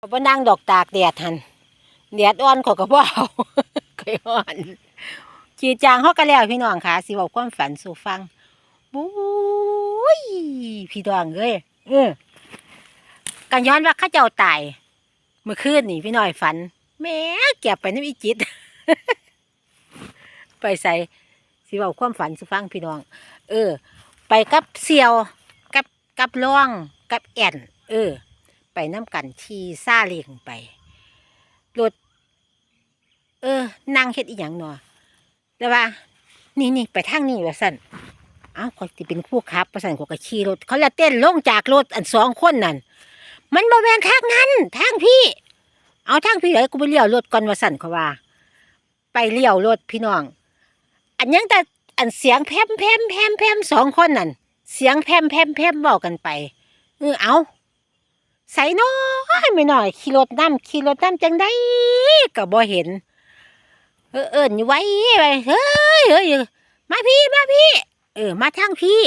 บ่นั่งดอกตากแดดหันแดดอ่อนเขาก็บ่เอาก็อ่อนจีจางเฮาก็แล้วพี่น้องค่ะสิเว้าความฝันสู่ฟังบุ้ยพี่น้องเอ้ยเออกันย้อนว่าเขาเจ้าตายเมื่อคืนนี่พี่น้อยฝันแหม่เก็บไปน้ำอีจิต ไปใส่สิเว้าความฝันสู่ฟังพี่น้อง เออ ไปกับเสี่ยวกับกับล่องกับแอนเออ ไปน้ำกันที่ซาเลียงไปรถเออนั่งเฮ็ดอีหยังหนอแล้วว่า นี่นี่ไปทางนี้ว่าสั่นเอ้าคอยที่เป็นผู้ขับประสันขอยก็ขี่รถ เขาละเต้นลงจากรถอันสองคนนั่นมันบ่แมนทางนั้นทางพี่ เอาทางพี่เลยกูไปเลี้ยวรถก่อนว่าสั่นเขาว่า ไปเลี้ยวรถพี่น้อง อันยังแต่อันเสียงแพมแพมแพมแพมสองคนนั่นเสียงแพมแพมแพมบอกกันไปเออเอา ใส่น้อยไม่น้อยขี่รถน้ำขี่รถน้ำจังได้ก็บ่เห็น เออเอิญอยู่ไว้ไปเฮ้ยเฮ้ยมาพี่มาพี่ เออ มาทางพี่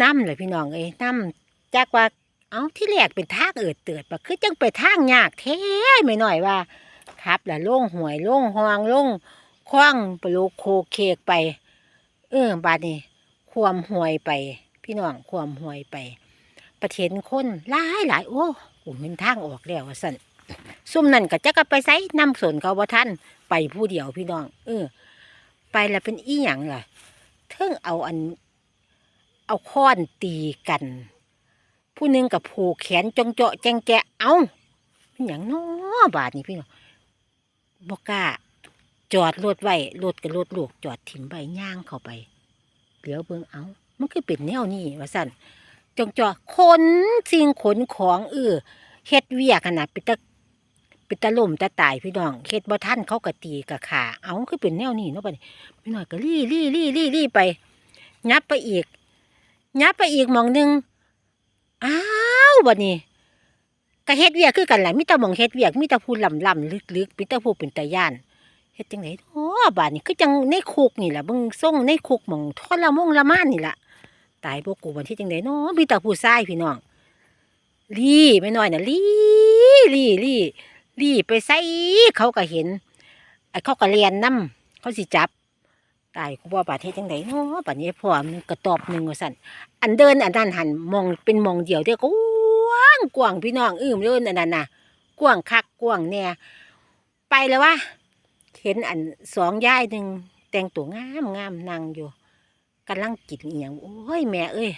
น้ำเลยพี่น้องเอ้ยน้ำจากว่าเอาที่แรกเป็นทางเอิดเติดปะคือจังไปทางยากแท้ไม่น้อยว่า ครับแล้วลงหวยล่งหองล่งคว้างไปโลโคเคกไป เออบาดนี้ความหวยไป พี่น้องความหวยไป ประเทศคนหลายหลายโอ้ผมเห็นทางออกแล้วว่าสั่นซุ่มนั่นก็จะก็ไปไสนำสนเขาว่าท่านไปผู้เดียวพี่น้อง เออ ไปแล้วเป็นอีหยังล่ะเทิงเอาอัน เอาค้อนตีกัน ผู้หนึ่งกับผูกแขนจงเจาะแจงแกะเอาเป็นหยังน้อบาทนี่พี่น้องบอกกล้าจอดรถไว้รถกับรถลูกจอดถิ่มใบย่างเข้าไปเหลียวเบิ่งเอา มันคือเป็นแนวนี้ว่าสั่น จงจอขนสิ่งขนของเออเฮ็ดเวียกขนาดปิตะปิตะล่มตะตายพี่น้องเฮ็ดบ่ทันเขาก็ตีกะขาเอาคือเป็นแนวนี้เนาะบัดนี้พี่น้อยก็รี่รี่รี่รี่รี่ไปยับไปอีกยับไปอีกมองหนึงอ้าวบัดนี้ก็เฮ็ดเวียกคือกันแหละมีแต่มองเฮ็ดเวียกมีแต่ผู้ลำลำลึกลึกมีแต่ผู้เป็นตาย่านเฮ็ดจังได๋โอ้บาดนี้คือจังในคุกนี่ล่ะเบิ่งส่งในคุกหมองทรมงละมานนี่ล่ะ ตายพวกกูวันที่จังไดเนาะมีแต่ผู้ชายพี่น้องลี่ไม่น้อยนะลี่ลี่ลี่ลี่ไปใส่เขาก็เห็นไอ้เขาก็เรียนนํเขาสิจับตายกูว่าบาดเทศจังไดเนาะบัดนี้พ่อมันกระตอบหนึ่งว่าสั่นอันเดินอันนั้นหันมองเป็นมองเดียวเดียวก็กว้างกว้างพี่น้องอื้มเดินอันนั้นน่ะกว้างคักกว้างแน่ไปแล้ววะเห็นอันสองย่ายหนึ่งแต่งตัวงามงามนั่งอยู่ กำลังกินอหย่างโอ้ยแม่เอ้ย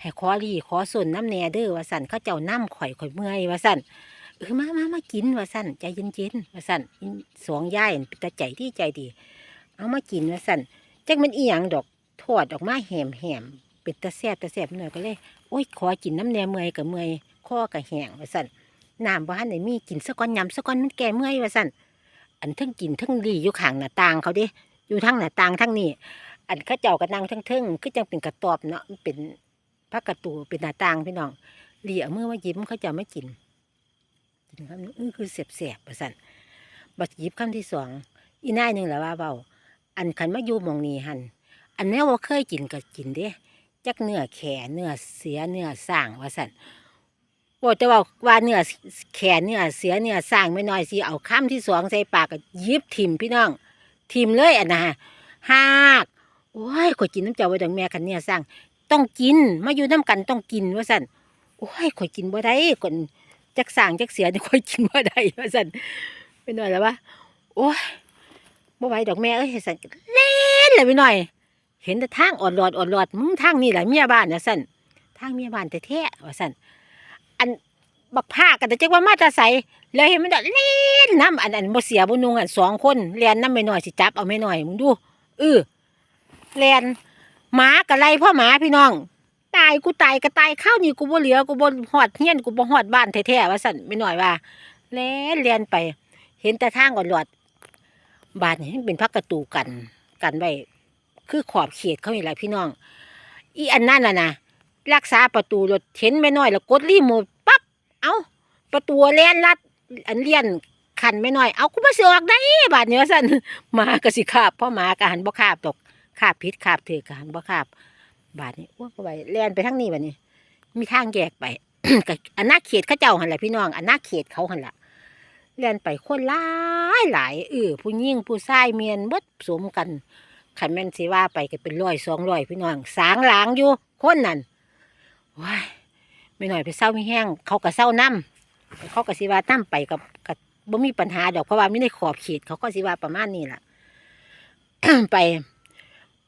ให้ขอรีขอส่วนน้ำแหน่เด้อว่าสั่นเขาเจ้าน้ำข่อยข่อยเมื่อยว่าสั่นเออมามามากินว่าสั่นใจเย็นๆว่าสั่นสองย่ายเป็นตาใจที่ใจดี เอามากินว่าสั่นจักมันอีหยังดอกทอดออกมาแหมแหมเป็นตาแซบตาแซบหน่อยก็เลย โอ้ยขอกินน้ำแหน่เมื่อยกับเมื่อยข้อกับแห้งว่าสั่นน้ำบ้านไหนมีกินสักก้อนยำสักก้อนมันแก่เมื่อยว่าสั่นอันทั้งกินทั้งรีอยู่ข้างหน้าต่างเขาเด้อยู่ทั้งหน้าต่างทั้งนี้ อันข้าเจ้าก็นั่งทั้งเทิงคือจังเป็นกระตอบเนาะเป็นพระกระตูเป็นหน้าต่างพี่น้องเหลี่ยมือมายิ้มเขาเจะไม่กินกินคำนี้อื้อคือเสียบเสียบประสันบัดยิบคำที่สองอีน่ายหนึ่งแหละว่าเบาอันขันมาอยู่มองนีหันอันแม้ว่าเคยกินก็กินเด้จักเนื้อแขเนื้อเสียเนื้อสร้างว่าสันบอกแต่ว่าว่าเนื้อแขเนื้อเสียเนื้อสร้างไม่น้อยสิเอาคำที่สองใส่ปากก็ยิบทิมพี่น้องทิมเลยอันนะฮะหาก โอ้ยข่อยกินน้ำเจ้าไว้ดังแม่กันเนี่ยสร้างต้องกินมาอยู่น้ำกันต้องกินว่าสั่นโอ้ยข่อยกินบ่ได้คนจักสร้างจักเสียนี่ข่อยกินบ่ได้ว่าสั่นเป็นหน่อยแล้ววะโอ้ยบ่ไหวดอกแม่เอ้ยสั่นเล่นเลยไปหน่อย เห็นแต่ทางอ่อนหลอดอ่อนหลอดมึงทางนี่แหละเมียบ้านนะสั่นทางเมียบ้านแต่แท้ว่าสั่นอันบักผ้ากันแต่จักว่ามาตาใสแล้วเห็นมันเล่นน้ำอันอันบ่เสียบ่นุงอันสองคนเรียนน้ำไม่น้อยสิจับเอาไม่น้อยมึงดูเออ แลนหมากะไรพ่อหมาพี่น้อง ตายกูตายก็ตายข้าวนี่กูบ่เหลือกูบ่หอดเฮียนกูบ่หอดบ้านแท้ๆว่าสั่นไม่หน่อยว่าแลนเลียนไป เห็นแต่ทางอ่อนหลอดบ้านนี่เป็นพักกระตูกันกันไว้คือขอบเขตเขานี่แหละพี่น้อง อีอันนั้นน่ะนะรักษาประตูรถเห็นไม่น้อยแล้วกดรีโมทปั๊บเอ้าประตูแลนลัด อันเลียนขันไม่น้อย เอากูมาเสือกได้บาดเนี้ยสั่นหมาก็สิคาบพราะหมากะหันบ่คาบตก คาบพิษคาบถือกหันบ่คาบบาดนี้อ้วกไปแล่นไปทางนี้บัดนี้ มีทางแยกไป กับอนาเขตเขาเจ้าหันแหละพี่น้องอนาเขตเขาหันละเลียนไปคนหลายหลายเออผู้หญิงผู้ชายเมียนเบิดสมกันขันแม่นสิว่าไปก็เป็นร้อยสองร้อยพี่น้องสางหลางอยู่คนนั่นว้ายไม่หน่อยไปเศร้ามีแห้งเขาก็เศร้าน้ำเขาก็สิว่าน้ำไปกับกับบ่มีปัญหาดอกเพราะว่าไม่ได้ขอบเขตเขาก็สิว่าประมาณนี้ล่ะไป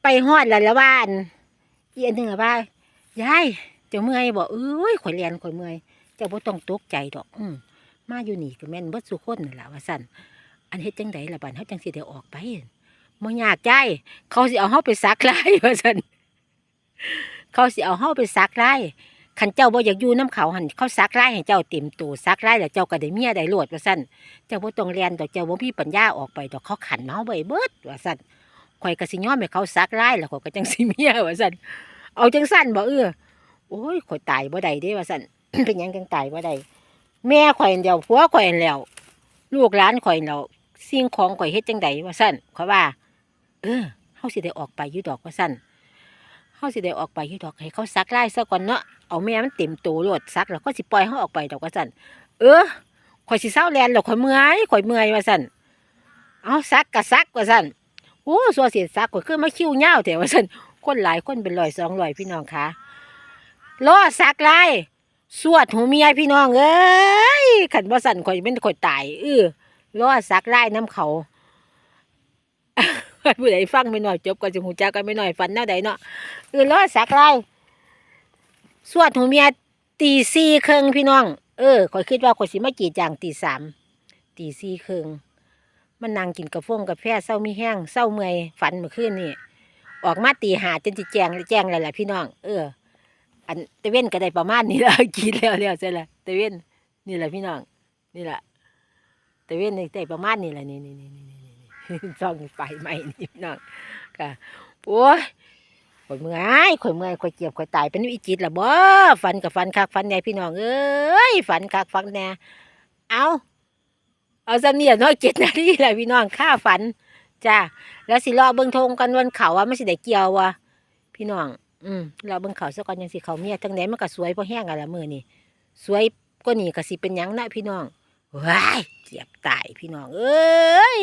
ไปฮอดแล้วละบ้านอีอันหนึ่งอะว่ายายเจ้าเมื่อยบอกเอ้ยข่อยเรียนข่อยเมื่อยเจ้าบ่ต้องตกใจดอก อืมมาอยู่นี่ก็แม่นเบิดสุคนนั่นล่ะว่าซั่นอันเฮ็ดจังไดล่ะบัดเฮาจังสิได้ออกไปบ่ยากใจเขาสิเอาเฮาไปซักลายว่าซั่นเขาสิเอาเฮาไปซักลายคันเจ้าบ่อยากอยู่น้ำเขาหันเขาซักลายให้เจ้าเต็มตัวซักลายแล้วเจ้าก็ได้เมียได้โลดว่าซั่นเจ้าบ่ต้องเรียนดอกเจ้าบ่มีปัญญาออกไปดอกเขาขันเมาไว้เบิดว่าซั่น ข่อยก็สิยอมให้เขาซักลายแล้วข่อยก็จังสิเมียว่าซั่นเอาจังสั่นบ่เออโอ้ยข่อยตายบ่ได้เด้ว่าซั่นเป็นหยังจังตายบ่ได้แม่ข่อยเดียวผัวข่อยแล้วลูกหลานข่อยแล้วสิ่งของข่อยเฮ็ดจังไดว่าซั่นข่อยว่า เออเฮาสิได้ออกไปอยู่ดอกว่าซั่นเฮาสิได้ออกไปอยู่ดอกให้เขาซักลายซะก่อนเนาะเอาแม่มันเต็มตัวโลดซักแล้วก็สิปล่อยเฮาออกไปดอกว่าซั่นเออข่อยสิเศร้าแลนแล้วข่อยเมื่อยข่อยเมื่อยว่าซั่นเอาซักก็ซักว่าซั่น โอ้สัวเสียซักก็คือมาคิ้วเงาแต่ว่าสันคนหลายคนเป็นร้อยสองร้อยพี่น้องคะล้อซักลายสวดหูเมียพี่น้องเอ้ยขันบ่สันข่อยเป็นข่อยตายเออล้อซักลายน้ำเขาผู้ใดฟังไม่น้อยจบก็จะหูจักกันไม่น้อยฟันแนวใดเนาะเออล้อซักลายสวดหูเมียตีสี่ครึ่งพี่น้อง เออข่อยคิดว่าข่อยสิมาจีจางตีสามตีสี่ครึ่ง มันนั่งกินกาแฟกาแฟเศร้ามีแห้งเศร้าเมื่อยฝันเมื่อคืนนี่ออกมาตีหาจนจิแจงแจ้งเลยแหละพี่น้อง เออ อันตะเว้นก็ได้ประมาณนี้ละกินแล้วแล้วใช่ละตะเว้นนี่แหละพี่น้อง นี่แหละตะเว้นนี่ได้ประมาณนี้แหละนี่นี่นี่นี่นี่นี่ซ่องไฟใหม่นี่พี่น้องค่ะโอ้ยข่อยเมื่อยข่อยเมื่อยข่อยเจ็บข่อยตายเป็นวิจิตรละบ่ฝันกับฝันคักฝันใหญ่พี่น้องเอ้ยฝันคักฝันแน่เอา เอาสำเนียน้อยเจ็ดนาทีแหละพี่น้องข้าฝันจ้าแล้วสิรอเบิ้งทงกันวันเขาว่าไม่สิได้เกี่ยววะพี่น้อง อืมเราเบิ้งเขาซะก่อนยังสิเขาเมียทั้งไหนมันก็สวยพอแห้งอะละมือนี่สวยก็นี่ก็สิเป็นยังนะพี่น้องว้ายเจ็บตายพี่น้อง เอ้ย